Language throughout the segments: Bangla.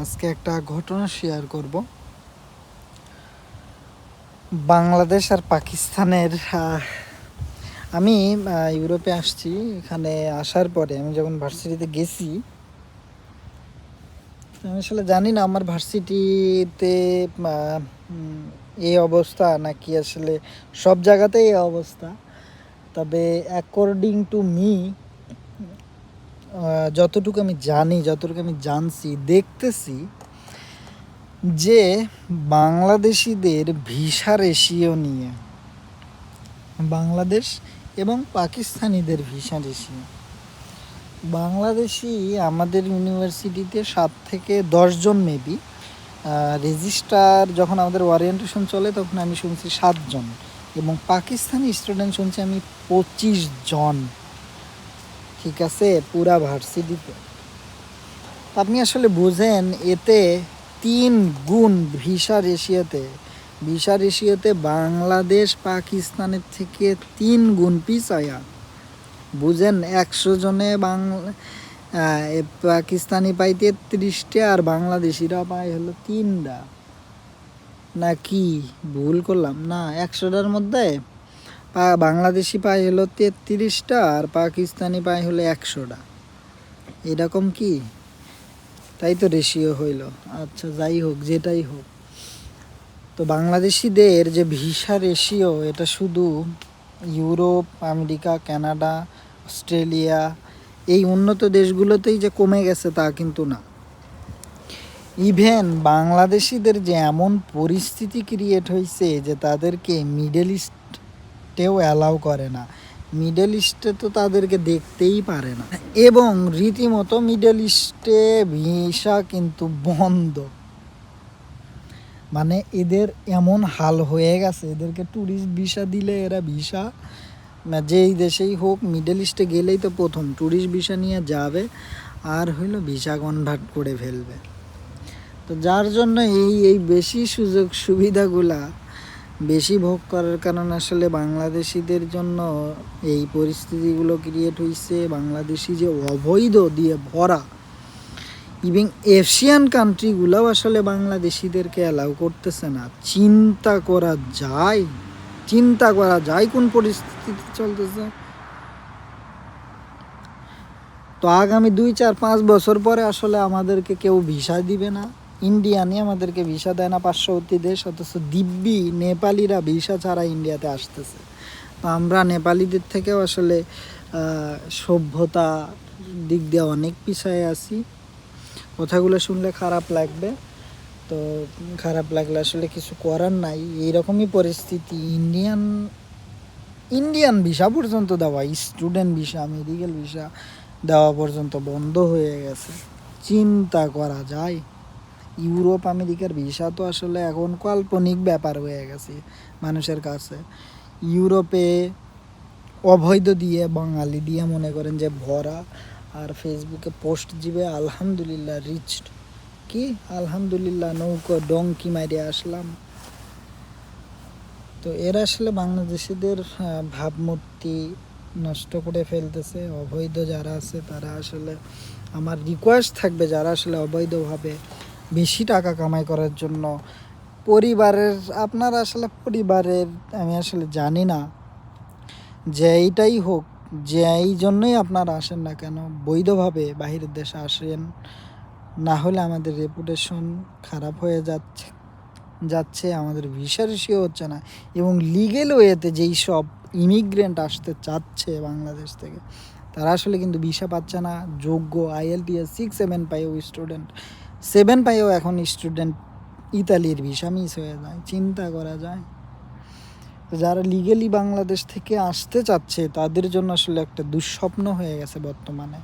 আজকে একটা ঘটনা শেয়ার করব। বাংলাদেশ আর পাকিস্তানের আমি ইউরোপে আসছি, এখানে আসার পরে আমি যখন ভার্সিটিতে গেছি, আমি আসলে জানি না আমার ভার্সিটিতে এই অবস্থা নাকি আসলে সব জায়গাতেই এই অবস্থা। তবে অ্যাকর্ডিং টু মি যতটুকু আমি জানি, যতটুকু আমি জানছি, দেখতেছি যে বাংলাদেশিদের ভিসা রেশিও নিয়ে, বাংলাদেশ এবং পাকিস্তানিদের ভিসা রেশিও বাংলাদেশি আমাদের ইউনিভার্সিটিতে সাত থেকে দশজন মেবি রেজিস্টার যখন আমাদের ওরিয়েন্টেশন চলে তখন আমি শুনছি সাতজন এবং পাকিস্তানি স্টুডেন্ট শুনছি আমি পঁচিশ জন। ঠিক আছে, পুরা ভার্সিটিতে। আপনি আসলে বুঝেন, এতে তিন গুণ ভিসা রেশিওতে। ভিসা রেশিওতে বাংলাদেশ, পাকিস্তানের থেকে তিন গুণ পিছায়া বুঝেন, একশো জনে বাংলা পাকিস্তানি পাই তেত্রিশটা আর বাংলাদেশিরা পায় হলো তিনটা। না কি, ভুল করলাম। না, একশোটার মধ্যে পা- বাংলাদেশি পায় হলো তেত্রিশটা আর পাকিস্তানি পায় হলো একশোটা। এরকম কি? তাই তো রেশিও হইল। আচ্ছা যাই হোক, যেটাই হোক। তো বাংলাদেশিদের যে ভিসা রেশিও এটা শুধু ইউরোপ, আমেরিকা, কানাডা, অস্ট্রেলিয়া, এই উন্নত দেশগুলোতেই যে কমে গেছে তা কিন্তু না। ইভেন বাংলাদেশিদের যে এমন পরিস্থিতি ক্রিয়েট হয়েছে যে তাদেরকে মিডল ইস্টেও অ্যালাউ করে না। মিডল ইস্টে তো তাদেরকে দেখতেই পারে না। এবং রীতিমতো মিডল ইস্টে ভিসা কিন্তু বন্ধ। মানে এদের এমন হাল হয়ে গেছে, এদেরকে ট্যুরিস্ট ভিসা দিলে এরা ভিসা যেই দেশেই হোক, মিডল ইস্টে গেলেই তো প্রথম ট্যুরিস্ট ভিসা নিয়ে যাবে, আর হইল ভিসা কনভার্ট করে ফেলবে। তো যার জন্য এই এই বেশি সুযোগ সুবিধাগুলা বেশি ভোগ করার কারণে আসলে বাংলাদেশিদের জন্য এই পরিস্থিতিগুলো ক্রিয়েট হয়েছে বাংলাদেশি যে অবৈধ দিয়ে ভরা ইভেন এশিয়ান কান্ট্রিগুলোও আসলে বাংলাদেশিদেরকে অ্যালাউ করতেছে না। চিন্তা করা যায়, চিন্তা করা যায় কোন পরিস্থিতিতে চলতেছে। তো আগামী দুই, চার, পাঁচ বছর পরে আসলে আমাদেরকে কেউ ভিসা দিবে না। ইন্ডিয়ানই আমাদেরকে ভিসা দেয় না পার্শ্ববর্তী দেশ, অথচ দিব্যি নেপালিরা ভিসা ছাড়া ইন্ডিয়াতে আসতেছে। তো আমরা নেপালিদের থেকেও আসলে সভ্যতা দিক দিয়ে অনেক পিছায় আছি। কথাগুলো শুনলে খারাপ লাগবে। তো খারাপ লাগলে আসলে কিছু করার নাই। এইরকমই পরিস্থিতি। ইন্ডিয়ান ইন্ডিয়ান ভিসা পর্যন্ত দেওয়া, স্টুডেন্ট ভিসা, মেডিকেল ভিসা দেওয়া পর্যন্ত বন্ধ হয়ে গেছে। চিন্তা করা যায়। ইউরোপ, আমেরিকার ভিসা তো আসলে এখন কাল্পনিক ব্যাপার হয়ে গেছে মানুষের কাছে। ইউরোপে অবৈধ দিয়ে বাঙালি দিয়ে মনে করেন যে ভরা, আর ফেসবুকে পোস্ট দিবে, আলহামদুলিল্লাহ রিচড কি? আলহামদুলিল্লাহ নৌকো ডঙ্কি মারিয়ে আসলাম। তো এরা আসলে বাংলাদেশিদের ভাবমূর্তি নষ্ট করে ফেলতেছে। অবৈধ যারা আছে তারা আসলে, আমার রিকোয়েস্ট থাকবে যারা আসলে অবৈধভাবে বেশি টাকা কামাই করার জন্য। পরিবারের, আপনার আসলে পরিবারের, আমি আসলে জানি না। যে এইটাই হোক, যে এই জন্যই আপনারা আসেন না কেন, বৈধভাবে বাহিরের দেশে আসেন, না হলে আমাদের রেপুটেশন খারাপ হয়ে যাচ্ছে যাচ্ছে, আমাদের ভিসা রেশিও হচ্ছে না। এবং লিগেল ওয়েতে যেই সব ইমিগ্রেন্ট আসতে চাচ্ছে বাংলাদেশ থেকে, তারা আসলে কিন্তু ভিসা পাচ্ছে না, যোগ্য আইএলটিএস সিক্স সেভেন পাই ওই স্টুডেন্ট সেভেন পাইও এখন স্টুডেন্ট ইতালির ভিসা মিস হয়ে যায়, চিন্তা করা যায়। যারা লিগেলি বাংলাদেশ থেকে আসতে চাচ্ছে, তাদের জন্য আসলে একটা দুঃস্বপ্ন হয়ে গেছে বর্তমানে।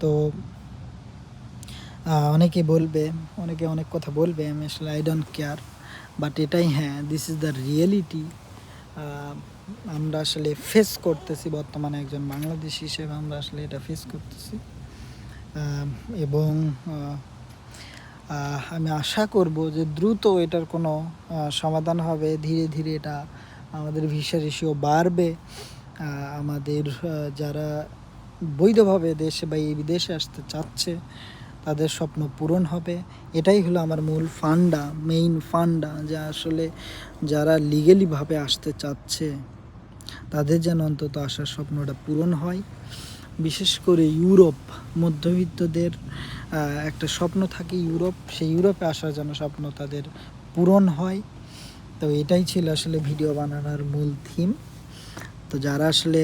তো অনেকে বলবে, অনেকে অনেক কথা বলবে, আমি আসলে আই ডোন্ট কেয়ার বাট এটাই হ্যাঁ দিস ইজ দ্য রিয়েলিটি আমরা আসলে ফেস করতেছি বর্তমানে একজন বাংলাদেশ হিসেবে, আমরা আসলে এটা ফেস করতেছি। এবং আমি আশা করব যে দ্রুত এটার কোনো সমাধান হবে। ধীরে ধীরে এটা আমাদের ভিসা রেশিও বাড়বে। আমাদের যারা বৈধভাবে দেশে বা এই বিদেশে আসতে চাচ্ছে, তাদের স্বপ্ন পূরণ হবে। এটাই হলো আমার মূল ফান্ডা মেইন ফান্ডা, যা আসলে যারা লিগেলিভাবে আসতে চাচ্ছে, তাদের যেন অন্তত আসার স্বপ্নটা পূরণ হয়। বিশেষ করে ইউরোপ, মধ্যবিত্তদের একটা স্বপ্ন থাকে ইউরোপ, সেই ইউরোপে আসার যেন স্বপ্ন তাদের পূরণ হয়। তো এটাই ছিল আসলে ভিডিও বানানোর মূল থিম তো যারা আসলে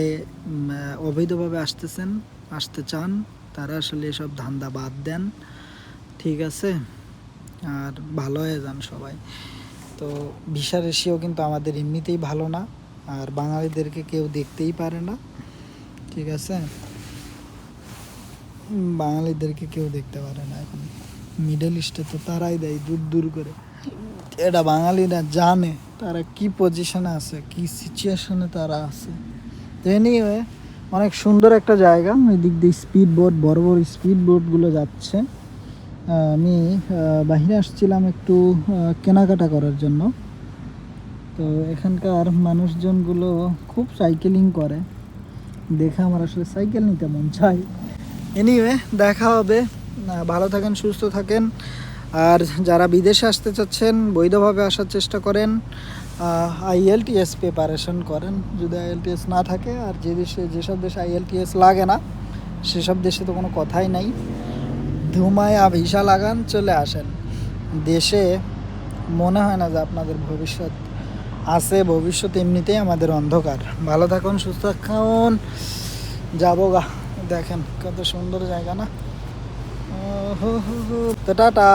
অবৈধভাবে আসতেছেন, আসতে চান, তারা আসলে সব ধান্দা বাদ দেন। ঠিক আছে? আর ভালো হয়ে যান সবাই। তো ভিসা রেশিও কিন্তু আমাদের এমনিতেই ভালো না, আর বাঙালিদেরকে কেউ দেখতেই পারে না। ঠিক আছে? বাঙালিদেরকে কেউ দেখতে পারে না এখন। মিডল ইস্টে তো তারাই দেয় দূর দূর করে। এটা বাঙালিরা জানে তারা কি পজিশনে আছে, কি সিচুয়েশনে তারা আছে। তো এনিওয়ে অনেক সুন্দর একটা জায়গা। ওই দিক দিয়ে স্পিড বোট বড় বড় স্পিড বোটগুলো যাচ্ছে। আমি বাইরে আসছিলাম একটু কেনাকাটা করার জন্য। তো এখানকার মানুষজনগুলো খুব সাইকেলিং করে। দেখে আমার আসলে সাইকেল নিতে মন চাই এনিওয়ে দেখা হবে। ভালো থাকেন, সুস্থ থাকেন। আর যারা বিদেশে আসতে চাচ্ছেন, বৈধভাবে আসার চেষ্টা করেন আইএলটিএস প্রিপারেশন করেন। যদি আইএলটিএস না থাকে, আর যে দেশে যেসব দেশে আইএলটিএস লাগে না, সেসব দেশে তো কোনো কথাই নাই। ধুমায় ভিসা লাগান, চলে আসেন। দেশে মনে হয় না যে আপনাদের ভবিষ্যৎ আছে। ভবিষ্যৎ এমনিতেই আমাদের অন্ধকার। ভালো থাকুন, সুস্থ থাকুন। যাব গা। দেখেন কত সুন্দর জায়গা না ও হো হো হো। তো টাটা